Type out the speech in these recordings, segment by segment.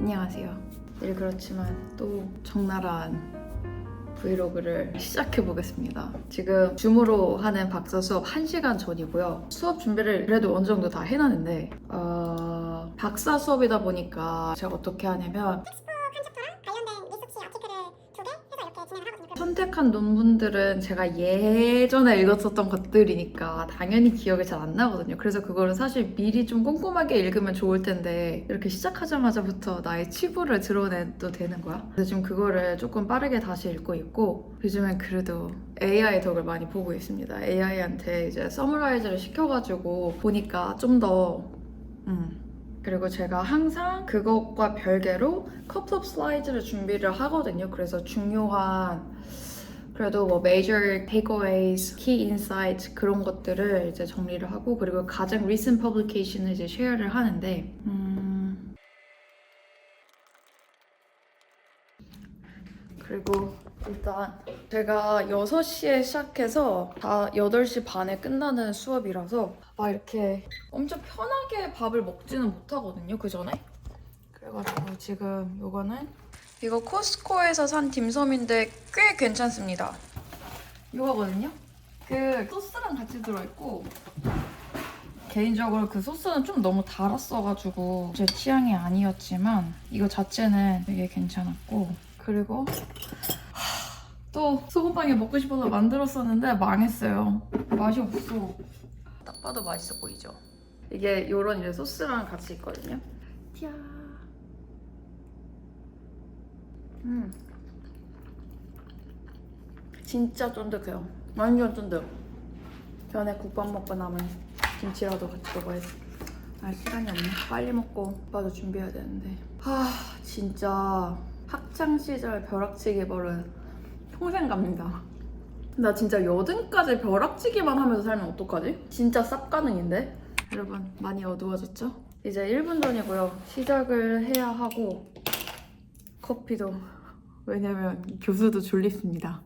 안녕하세요. 일 그렇지만 또 적나라한 브이로그를 시작해 보겠습니다. 지금 줌으로 하는 박사 수업 1시간 전이고요. 수업 준비를 그래도 어느 정도 다 해놨는데 어, 박사 수업이다 보니까 제가 어떻게 하냐면 선택한 논문들은 제가 예전에 읽었었던 것들이니까 당연히 기억이 잘 안 나거든요. 그래서 그거를 사실 미리 좀 꼼꼼하게 읽으면 좋을 텐데 이렇게 시작하자마자부터 나의 치부를 드러내도 되는 거야. 그래서 지금 그거를 조금 빠르게 다시 읽고 있고 요즘엔 그래도 AI 덕을 많이 보고 있습니다. AI한테 이제 서머라이즈를 시켜가지고 보니까 좀더 음, 그리고 제가 항상 그것과 별개로 커플 업 슬라이드를 준비를 하거든요. 그래서 중요한 그래도 뭐 major takeaways, key insights 그런 것들을 이제 정리를 하고 그리고 가장 recent publication을 이제 쉐어를 하는데 음... 그리고 일단 제가 6시에 시작해서 다 8시 반에 끝나는 수업이라서 막 이렇게 엄청 편하게 밥을 먹지는 못하거든요, 그 전에. 그래가지고 지금 요거는 이거 코스코에서 산 딤섬인데 꽤 괜찮습니다. 이거거든요. 그 소스랑 같이 들어있고 개인적으로 그 소스는 좀 너무 달았어가지고 제 취향이 아니었지만 이거 자체는 되게 괜찮았고 그리고 하, 또 소금빵이 먹고 싶어서 만들었었는데 망했어요. 맛이 없어. 딱 봐도 맛있어 보이죠? 이게 요런 이제 소스랑 같이 있거든요. 티야. 음. 진짜 쫀득해요. 완전 쫀득. 전에 국밥 먹고 남은 김치라도 같이 먹어야지. 아 시간이 없네. 빨리 먹고 오빠도 준비해야 되는데. 하 진짜 학창 시절 벼락치기 버릇 평생 갑니다. 나 진짜 여든까지 벼락치기만 하면서 살면 어떡하지? 진짜 쌉가능인데? 여러분 많이 어두워졌죠? 이제 1분 전이고요. 시작을 해야 하고 커피도 왜냐면 교수도 졸립습니다.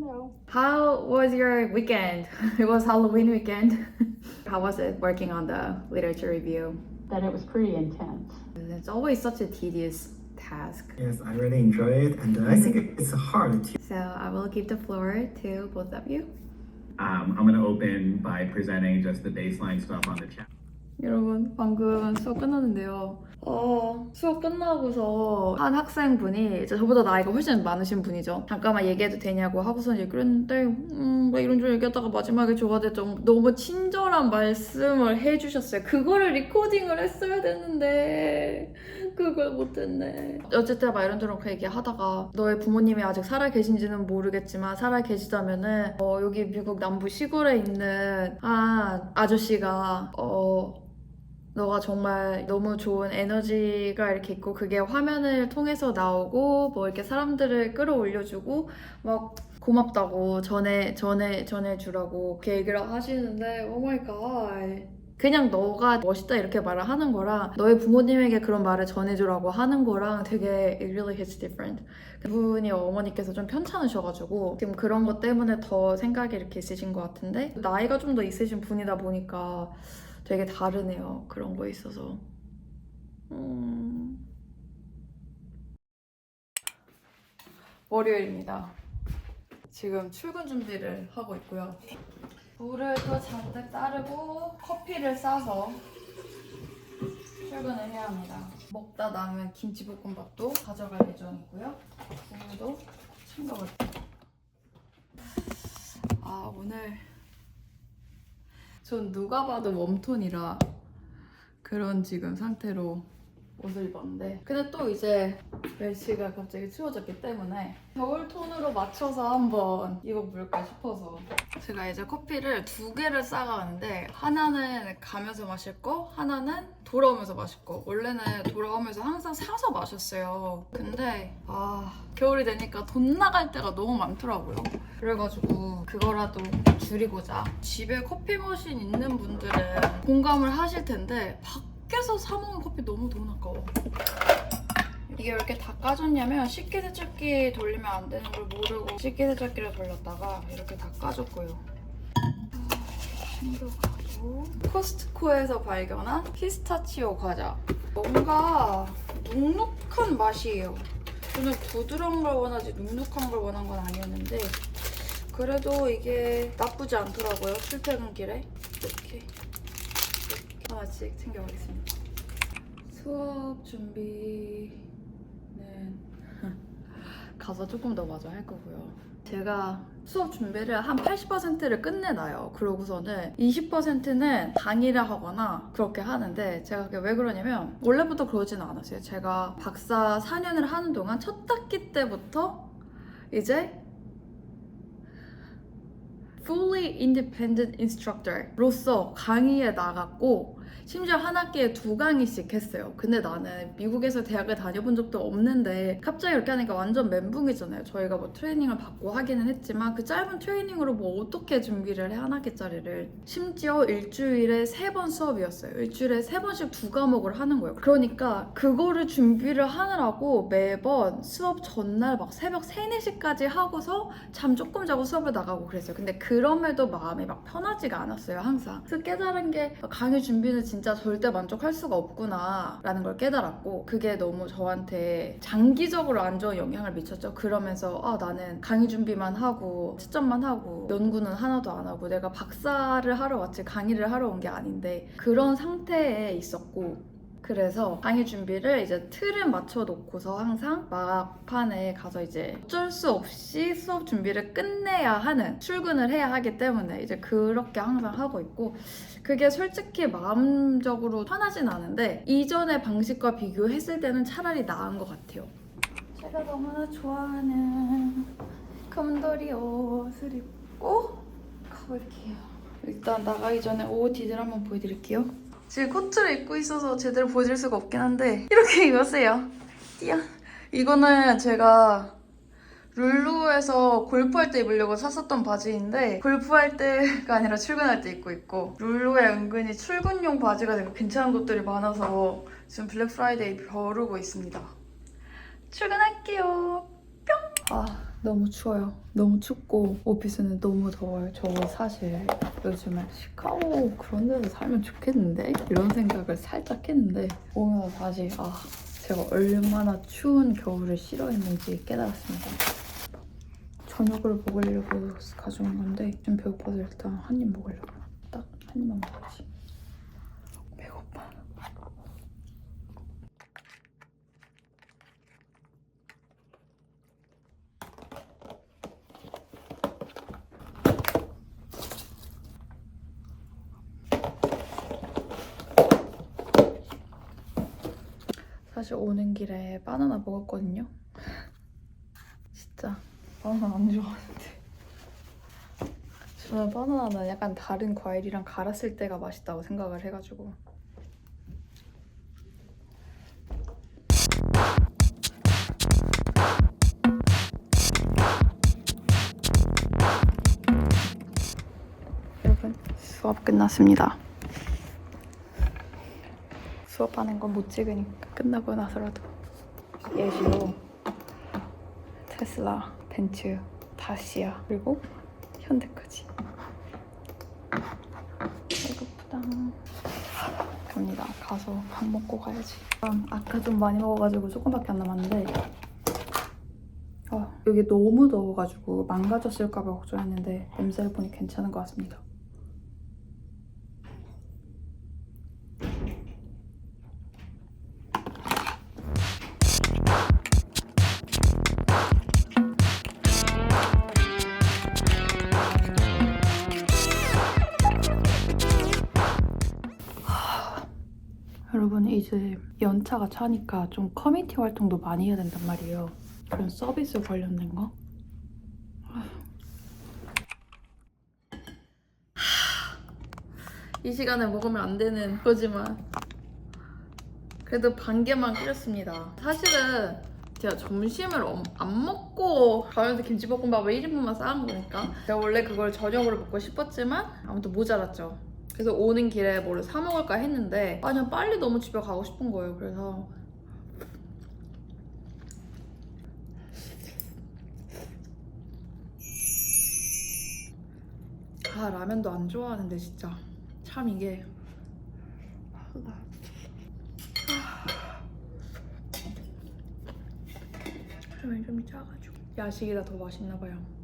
Hello. How was your weekend? It was Halloween weekend. How was it working on the literature review? that it was pretty intense. It's always such a tedious task. Yes, I really enjoy it, and uh, I think it's hard to. So I will give the floor to both of you. Um, I'm going to open by presenting just the baseline stuff on the chat. 여러분 방금 수업 끝났는데요. 어, 수업 끝나고서 한 학생분이 이제 저보다 나이가 훨씬 많으신 분이죠. 잠깐만 얘기해도 되냐고 하고서 이제 그랬는데 음, 막 이런저런 얘기하다가 마지막에 저한테 좀 너무 친절한 말씀을 해주셨어요. 그거를 리코딩을 했어야 됐는데 그걸 못했네. 어쨌든 막 이런저런 그 얘기하다가 너의 부모님이 아직 살아 계신지는 모르겠지만 살아 계시다면은 어, 여기 미국 남부 시골에 있는 한 아저씨가 어 너가 정말 너무 좋은 에너지가 이렇게 있고 그게 화면을 통해서 나오고 뭐 이렇게 사람들을 끌어올려주고 막 고맙다고 전해 전해 전해 주라고 이렇게 얘기를 하시는데 오 마이 갓 그냥 너가 멋있다 이렇게 말을 하는 거랑 너의 부모님에게 그런 말을 전해주라고 하는 거랑 되게 it really hits different. 그분이 어머니께서 좀 편찮으셔가지고 지금 그런 것 때문에 더 생각이 이렇게 있으신 것 같은데 나이가 좀 더 있으신 분이다 보니까 되게 다르네요. 그런 거에 있어서. 음... 월요일입니다. 지금 출근 준비를 하고 있고요. 물을 또 잔뜩 따르고 커피를 싸서 출근을 해야 합니다. 먹다 남은 김치볶음밥도 가져갈 예정이고요. 오늘도 참석을. 아 오늘 전 누가 봐도 웜톤이라 그런 지금 상태로 옷을 입었는데. 근데 또 이제 날씨가 갑자기 추워졌기 때문에 겨울 톤으로 맞춰서 한번 입어볼까 싶어서. 제가 이제 커피를 두 개를 싸가는데 하나는 가면서 마실 거 하나는 돌아오면서 거 원래는 돌아오면서 항상 사서 마셨어요. 근데 아 겨울이 되니까 돈 나갈 때가 너무 많더라고요. 그래가지고 그거라도 줄이고자 집에 커피 머신 있는 분들은 공감을 하실 텐데 밖에서 사 먹는 커피 너무 돈 아까워. 이게 왜 이렇게 다 까졌냐면 식기세척기 돌리면 안 되는 걸 모르고 식기세척기를 돌렸다가 이렇게 다 까졌고요. 챙 코스트코에서 발견한 피스타치오 과자. 뭔가 눅눅한 맛이에요. 저는 부드러운 걸 원하지 눅눅한 걸 원한 건 아니었는데 그래도 이게 나쁘지 않더라고요. 출퇴근길에 이렇게, 이렇게 하나씩 챙겨가겠습니다. 수업 준비는 가서 조금 더 마저 할 거고요. 제가 수업 준비를 한 80%를 끝내놔요. 그러고서는 20%는 강의를 하거나 그렇게 하는데 제가 그게 왜 그러냐면 원래부터 그러지는 않았어요. 제가 박사 4년을 하는 동안 첫 학기 때부터 이제 fully independent instructor로서 강의에 나갔고 심지어 한 학기에 두 강의씩 했어요. 근데 나는 미국에서 대학을 다녀본 적도 없는데 갑자기 이렇게 하니까 완전 멘붕이잖아요. 저희가 뭐 트레이닝을 받고 하기는 했지만 그 짧은 트레이닝으로 뭐 어떻게 준비를 해 한 학기짜리를 심지어 일주일에 세 번 수업이었어요. 일주일에 세 번씩 두 과목을 하는 거예요. 그러니까 그거를 준비를 하느라고 매번 수업 전날 막 새벽 3, 4시까지 하고서 잠 조금 자고 수업을 나가고 그랬어요. 근데 그럼에도 마음이 막 편하지가 않았어요, 항상. 그래서 깨달은 게 강의 준비는 진짜 절대 만족할 수가 없구나 라는 걸 깨달았고 그게 너무 저한테 장기적으로 안 좋은 영향을 미쳤죠. 그러면서 아 나는 강의 준비만 하고 채점만 하고 연구는 하나도 안 하고 내가 박사를 하러 왔지 강의를 하러 온 게 아닌데 그런 상태에 있었고 그래서 강의 준비를 이제 틀을 맞춰 놓고서 항상 막판에 가서 이제 어쩔 수 없이 수업 준비를 끝내야 하는 출근을 해야 하기 때문에 이제 그렇게 항상 하고 있고 그게 솔직히 마음적으로 편하진 않은데 이전의 방식과 비교했을 때는 차라리 나은 것 같아요. 제가 너무나 좋아하는 검돌이 옷을 입고 가볼게요. 일단 나가기 전에 옷 디테일 한번 보여드릴게요. 지금 코트를 입고 있어서 제대로 보여드릴 수가 없긴 한데 이렇게 입었어요. 띠야. 이거는 제가 룰루에서 골프할 때 입으려고 샀었던 바지인데 골프할 때가 아니라 출근할 때 입고 있고 룰루에 은근히 출근용 바지가 되게 괜찮은 것들이 많아서 지금 블랙 프라이데이 벼르고 있습니다. 출근할게요. 뿅! 아 너무 추워요. 너무 춥고 오피스는 너무 더워요. 저 사실 요즘에 시카고 그런 데서 살면 좋겠는데 이런 생각을 살짝 했는데 오면서 다시 아 제가 얼마나 추운 겨울을 싫어했는지 깨달았습니다. 저녁을 먹으려고 가져온 건데 좀 배고파서 일단 한 입 먹으려고 딱 한 입만 먹어야지. 사실 오는 길에 바나나 먹었거든요. 진짜 바나나 안 좋아하는데. 저는 바나나는 약간 다른 과일이랑 갈았을 때가 맛있다고 생각을 해가지고. 여러분 수업 끝났습니다. 수업하는 건 못 찍으니까 끝나고 나서라도. 예시로 테슬라, 벤츠, 다시아 그리고 현대까지. 배고프다. 갑니다. 가서 밥 먹고 가야지. 음, 아까 좀 많이 먹어가지고 조금밖에 안 남았는데 아, 여기 너무 더워가지고 망가졌을까봐 걱정했는데 냄새를 보니 괜찮은 것 같습니다 여러분 이제 연차가 차니까 좀 커뮤니티 활동도 많이 해야 된단 말이에요. 그런 서비스 관련된 거. 이 시간에 먹으면 안 되는 거지만 그래도 반 개만 끓였습니다. 사실은 제가 점심을 엄- 안 먹고 가면서 김치볶음밥을 1인분만 싸은 거니까 제가 원래 그걸 저녁으로 먹고 싶었지만 아무튼 모자랐죠. 그래서 오는 길에 뭐를 사 먹을까 했는데 아 그냥 빨리 너무 집에 가고 싶은 거예요. 그래서 아 라면도 안 좋아하는데 진짜. 참 이게. 라면이 좀 작아지고. 야식이라 더 맛있나 봐요.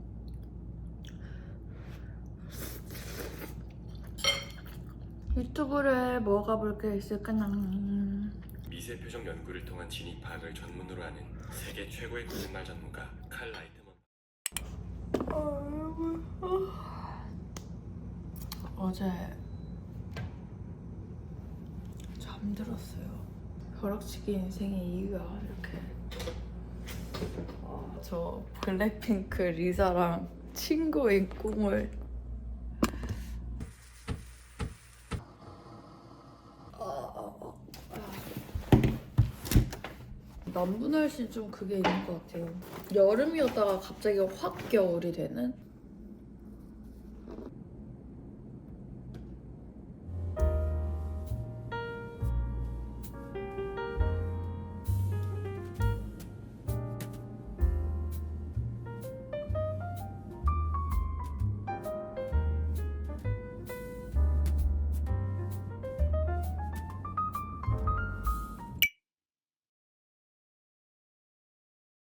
유튜브를 뭐가 볼게 있을까나 미세 표정 연구를 통한 진입 파악을 전문으로 하는 세계 최고의 거짓말 전문가 칼 라이트먼. 어제 잠들었어요. 벼락치기 인생의 이유가 이렇게 아, 저 블랙핑크 리사랑 친구인 꿈을 남부 날씨 좀 그게 있는 것 같아요. 여름이었다가 갑자기 확 겨울이 되는